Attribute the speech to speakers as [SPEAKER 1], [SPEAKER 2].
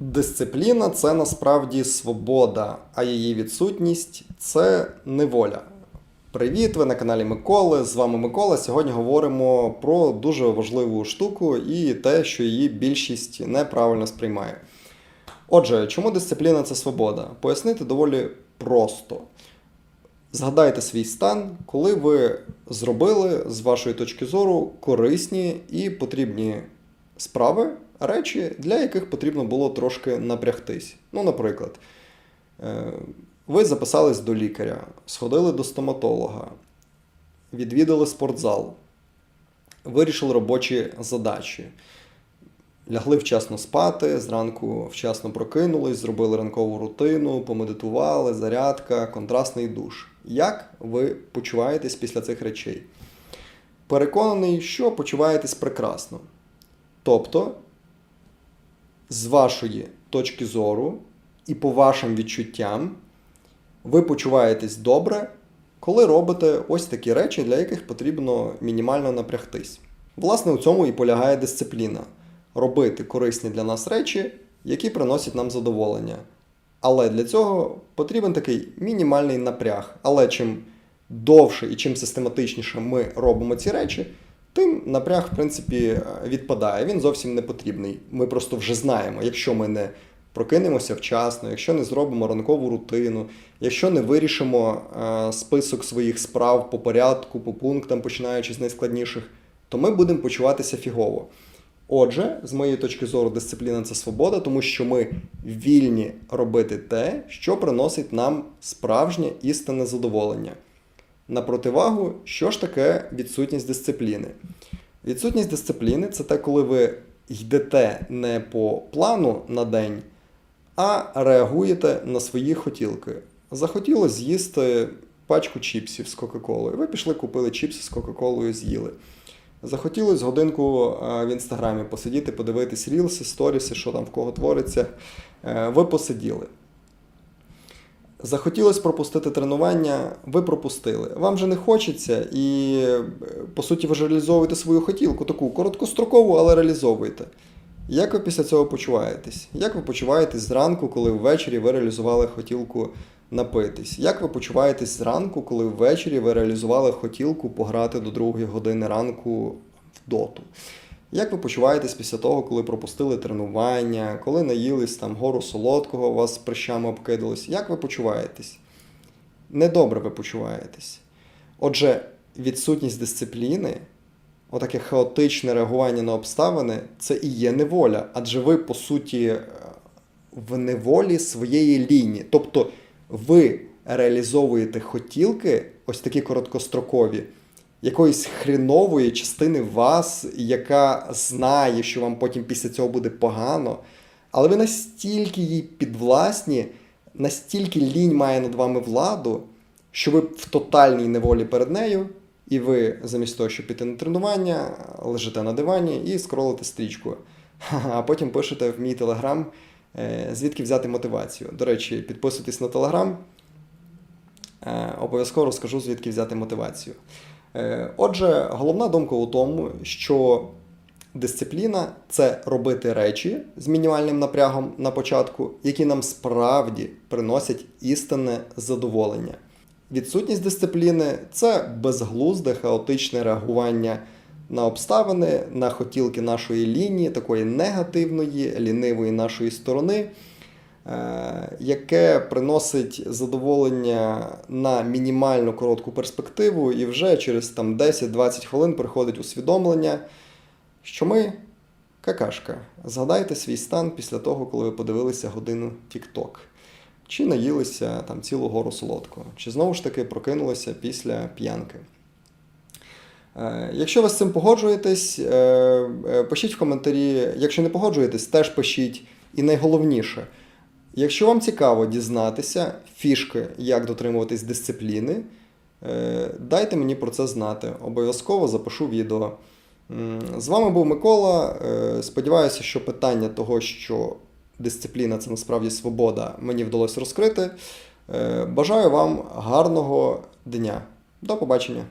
[SPEAKER 1] Дисципліна це насправді свобода, а її відсутність це неволя. Привіт, ви на каналі Миколи. З вами Микола. Сьогодні говоримо про дуже важливу штуку і те, що її більшість неправильно сприймає. Отже, чому дисципліна це свобода? Пояснити доволі просто. Згадайте свій стан, коли ви зробили з вашої точки зору корисні і потрібні справи, речі, для яких потрібно було трошки напрягтись. Ну, наприклад, е, ви записались до лікаря, сходили до стоматолога, відвідали спортзал, вирішили робочі задачі. Лягли вчасно спати, зранку вчасно прокинулись, зробили ранкову рутину, помедитували, зарядка, контрастний душ. Як ви почуваєтесь після цих речей? Переконаний, що почуваєтесь прекрасно. Тобто, з вашої точки зору і по вашим відчуттям, ви почуваєтесь добре, коли робите ось такі речі, для яких потрібно мінімально напрягтись. Власне, у цьому і полягає дисципліна робити корисні для нас речі, які приносять нам задоволення. Але для цього потрібен такий мінімальний напряг. Але чим довше і чим систематичніше ми робимо ці речі, тим напряг, в принципі, відпадає. Він зовсім не потрібний. Ми просто вже знаємо, якщо ми не прокинемося вчасно, якщо не зробимо ранкову рутину, якщо не вирішимо е, список своїх справ по порядку, по пунктам, починаючи з найскладніших, то ми будемо почуватися фігово. Отже, з моєї точки зору, дисципліна це свобода, тому що ми вільні робити те, що приносить нам справжнє істинне задоволення. На противагу, що ж таке відсутність дисципліни? Відсутність дисципліни це те, коли ви йдете не по плану на день, а реагуєте на свої хотілки. Захотілося з'їсти пачку чіпсів з Кока-Колою. Ви пішли, купили чіпси з Кока-Колою, з'їли. Захотілося годинку е, в інстаграмі посидіти, подивитись рілси, сторіси, що там в кого твориться. Е, Ви посиділи. Захотілося пропустити тренування, ви пропустили. Вам же не хочеться, і по суті ви ж реалізовуєте свою хотілку, таку короткострокову, але реалізовуєте. Як ви після цього почуваєтесь? Як ви почуваєтесь зранку, коли ввечері ви реалізували хотілку напитись? Як ви почуваєтесь зранку, коли ввечері ви реалізували хотілку пограти до другої години ранку в доту? Як ви почуваєтесь після того, коли пропустили тренування, коли наїлись там гору солодкого, у вас прищами обкидалось? Як ви почуваєтесь? Недобре ви почуваєтесь. Отже, відсутність дисципліни, отаке хаотичне реагування на обставини, це і є неволя. Адже ви, по суті, е, в неволі своєї лінії. Тобто ви реалізовуєте хотілки, ось такі короткострокові, якоїсь хренової частини вас, яка знає, що вам потім після цього буде погано, але ви настільки їй підвласні, настільки лінь має над вами владу, що ви в тотальній неволі перед нею, і ви замість того, щоб піти на тренування, лежите на дивані і скролите стрічку. А потім пишете в мій телеграм, е, звідки взяти мотивацію. До речі, підписуйтесь на телеграм. Е, Обов'язково розкажу, звідки взяти мотивацію. Е, Отже, головна думка у тому, що дисципліна це робити речі з мінімальним напрягом на початку, які нам справді приносять істинне задоволення. Відсутність дисципліни це безглузде, хаотичне реагування на обставини, на хотілки нашої лінії, такої негативної, лінивої нашої сторони, яке приносить задоволення на мінімально коротку перспективу, і вже через там 10-20 хвилин приходить усвідомлення, що ми какашка. Згадайте свій стан після того, коли ви подивилися годину TikTok. Чи наїлися там цілу гору солодкого, чи знову ж таки прокинулися після п'янки. Е, Якщо ви з цим погоджуєтесь, е, е, пишіть в коментарі. Якщо не погоджуєтесь, теж пишіть. І найголовніше, якщо вам цікаво дізнатися фішки, як дотримуватись дисципліни, е, дайте мені про це знати. Обов'язково запишу відео. З вами був Микола. Е, Сподіваюся, що питання того, що дисципліна це насправді свобода, мені вдалося розкрити. Е, Бажаю вам гарного дня. До побачення!